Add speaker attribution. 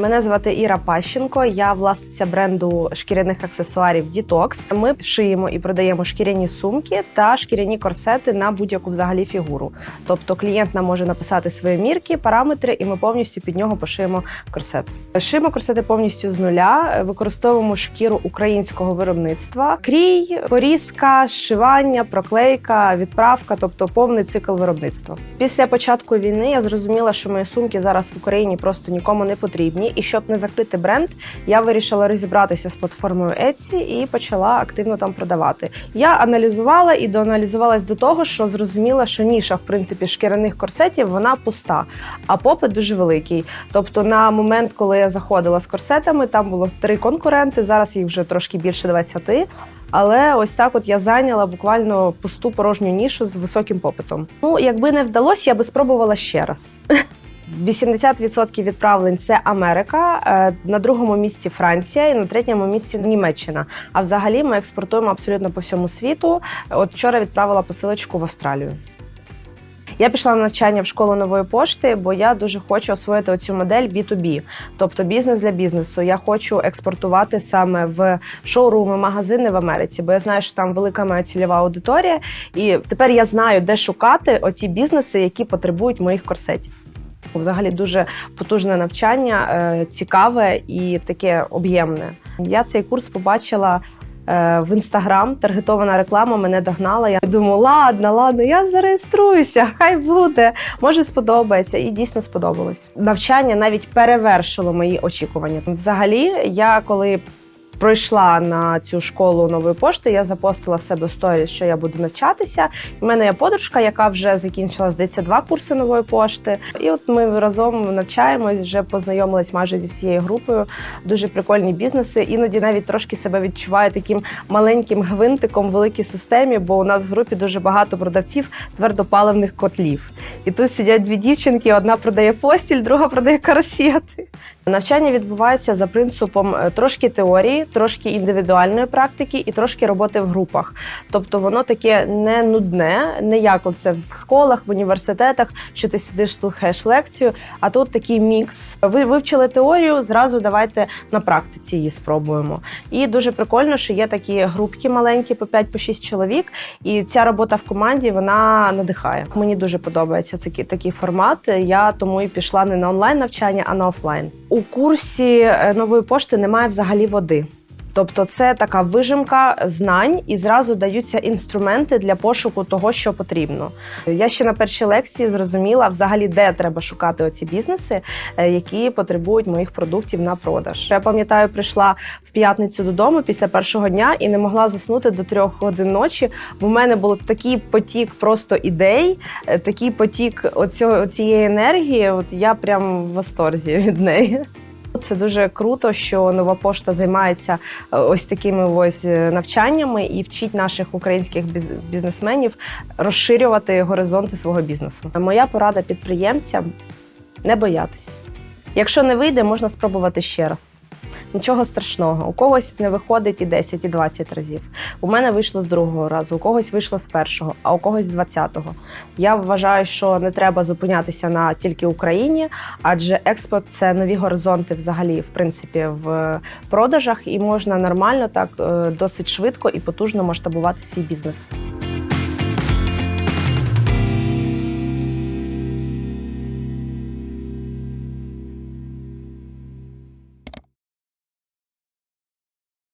Speaker 1: Мене звати Іра Пащенко. Я власниця бренду шкіряних аксесуарів Detox. Ми шиємо і продаємо шкіряні сумки та шкіряні корсети на будь-яку взагалі фігуру. Тобто клієнт нам може написати свої мірки, параметри, і ми повністю під нього пошиємо корсет. Шиємо корсети повністю з нуля. Використовуємо шкіру українського виробництва, крій, порізка, зшивання, проклейка, відправка, тобто повний цикл виробництва. Після початку війни я зрозуміла, що мої сумки зараз в Україні просто нікому не потрібні. І щоб не закрити бренд, я вирішила розібратися з платформою Etsy і почала активно там продавати. Я аналізувала і доаналізувалась до того, що зрозуміла, що ніша, в принципі, шкіряних корсетів вона пуста, а попит дуже великий. Тобто, на момент, коли я заходила з корсетами, там було три конкуренти. Зараз їх вже трошки більше 20. Але ось так, от я зайняла буквально пусту порожню нішу з високим попитом. Ну, якби не вдалося, я би спробувала ще раз. 80% відправлень це Америка, е, на другому місці Франція і на третьому місці Німеччина. А взагалі ми експортуємо абсолютно по всьому світу. От вчора відправила посилочку в Австралію. Я пішла на навчання в школу нової пошти, бо я дуже хочу освоїти оцю модель B2B, тобто бізнес для бізнесу. Я хочу експортувати саме в шоуруми, магазини в Америці, бо я знаю, що там велика моя цільова аудиторія, і тепер я знаю, де шукати оті бізнеси, які потребують моїх корсетів. Взагалі дуже потужне навчання, е, цікаве і таке об'ємне. Я цей курс побачила е, в інстаграм. Таргетована реклама мене догнала. Я думаю, ладно, ладно, я зареєструюся, хай буде. Може, сподобається, і дійсно сподобалось. Навчання навіть перевершило мої очікування. Взагалі, я коли пройшла на цю школу нової пошти, я запостила в себе сторіс, що я буду навчатися. У мене є подружка, яка вже закінчила здається два курси нової пошти. І от ми разом навчаємось, вже познайомились майже зі всією групою. Дуже прикольні бізнеси. Іноді навіть трошки себе відчуваю таким маленьким гвинтиком в великій системі, бо у нас в групі дуже багато продавців твердопаливних котлів. І тут сидять дві дівчинки: одна продає постіль, друга продає корсети. Навчання відбувається за принципом е, трошки теорії, трошки індивідуальної практики і трошки роботи в групах. Тобто воно таке не нудне, не як оце в школах, в університетах, що ти сидиш, слухаєш лекцію. А тут такий мікс. Ви вивчили теорію, зразу давайте на практиці її спробуємо. І дуже прикольно, що є такі групки маленькі, по 5-6 чоловік. І ця робота в команді вона надихає. Мені дуже подобається такий, такий формат. Я тому і пішла не на онлайн навчання, а на офлайн. У курсі е, нової пошти немає взагалі води. Тобто це така вижимка знань і зразу даються інструменти для пошуку того, що потрібно. Я ще на першій лекції зрозуміла взагалі, де треба шукати оці бізнеси, е, які потребують моїх продуктів на продаж. Я пам'ятаю, прийшла в п'ятницю додому після першого дня і не могла заснути до трьох годин ночі. Бо в мене був такий потік просто ідей, е, такий потік оцього, цієї енергії. От я прям в восторзі від неї. Це дуже круто, що нова пошта займається е, ось такими ось е, навчаннями і вчить наших українських біз- бізнесменів розширювати горизонти свого бізнесу. Моя порада підприємцям не боятись. Якщо не вийде, можна спробувати ще раз. Нічого страшного. У когось не виходить і 10, і 20 разів. У мене вийшло з другого разу, у когось вийшло з першого, а у когось з 20-го. Я вважаю, що не треба зупинятися на тільки Україні, адже експорт це нові горизонти взагалі, в принципі, в продажах, і можна нормально так е, досить швидко і потужно масштабувати свій бізнес.